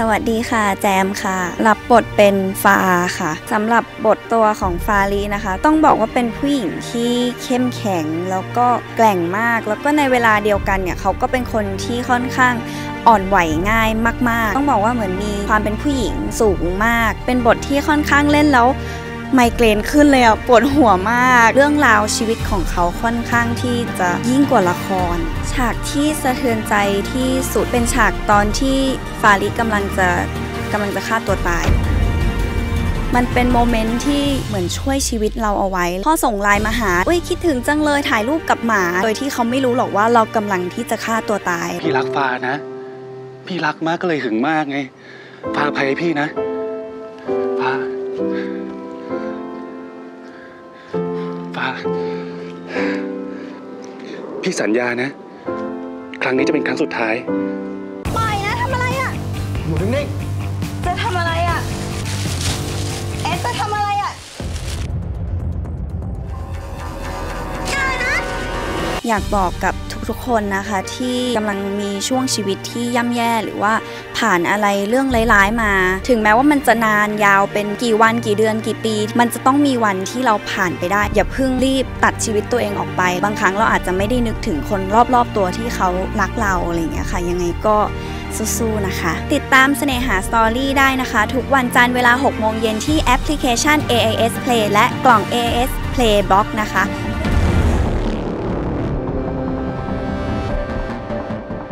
สวัสดีค่ะ แจมค่ะ รับบทเป็นฟาค่ะสำหรับบทตัวของฟาลีนะคะ ต้องบอกว่าเป็นผู้หญิงที่เข้มแข็งแล้วก็แกร่งมาก แล้วก็ในเวลาเดียวกันเนี่ยเขาก็เป็นคนที่ค่อนข้างอ่อนไหวง่ายมาก ๆ ต้องบอกว่าเหมือนมีความเป็นผู้หญิงสูงมาก เป็นบทที่ค่อนข้างเล่นแล้ว ไมเกรนขึ้นเลยอะปวดหัวมาก เรื่องราวชีวิตของเขาค่อนข้างที่จะยิ่งกว่าละคร ฉากที่สะเทือนใจที่สุดเป็นฉากตอนที่ฟาริกำลังจะกำลังจะฆ่าตัวตายมันเป็นโมเมนต์ที่เหมือนช่วยชีวิตเราเอาไว้ พ่อส่งไลน์มาหาเอ้ยคิดถึงจังเลยถ่ายรูปกับหมา โดยที่เขาไม่รู้หรอกว่าเรากำลังที่จะฆ่าตัวตาย พี่รักฟ้านะ พี่รักมากก็เลยหึงมากไงฟ้าภัยพี่นะ พี่สัญญานะ ครั้งนี้จะเป็นครั้งสุดท้าย ปล่อยนะทำอะไรอะอยู่นิ่งจะทำอะไรอะ เอสจะทำอะไรอะอยากบอกกับ ทุกๆคนนะคะที่กำลังมีช่วงชีวิตที่ย่ำแย่หรือว่าผ่านอะไรเรื่องร้ายๆมา ถึงแม้ว่ามันจะนานยาวเป็นกี่วันกี่เดือนกี่ปี มันจะต้องมีวันที่เราผ่านไปได้ อย่าเพิ่งรีบตัดชีวิตตัวเองออกไป บางครั้งเราอาจจะไม่ได้นึกถึงคนรอบๆตัวที่เขารักเราอะไรอย่างเงี้ยค่ะ ยังไงก็สู้ๆนะคะ ติดตามเสน่หาสตอรี่ได้นะคะ ทุกวันจันทร์เวลา 6 โมงเย็นที่แอปพลิเคชัน AIS Play และกล่อง AIS Play Box นะคะ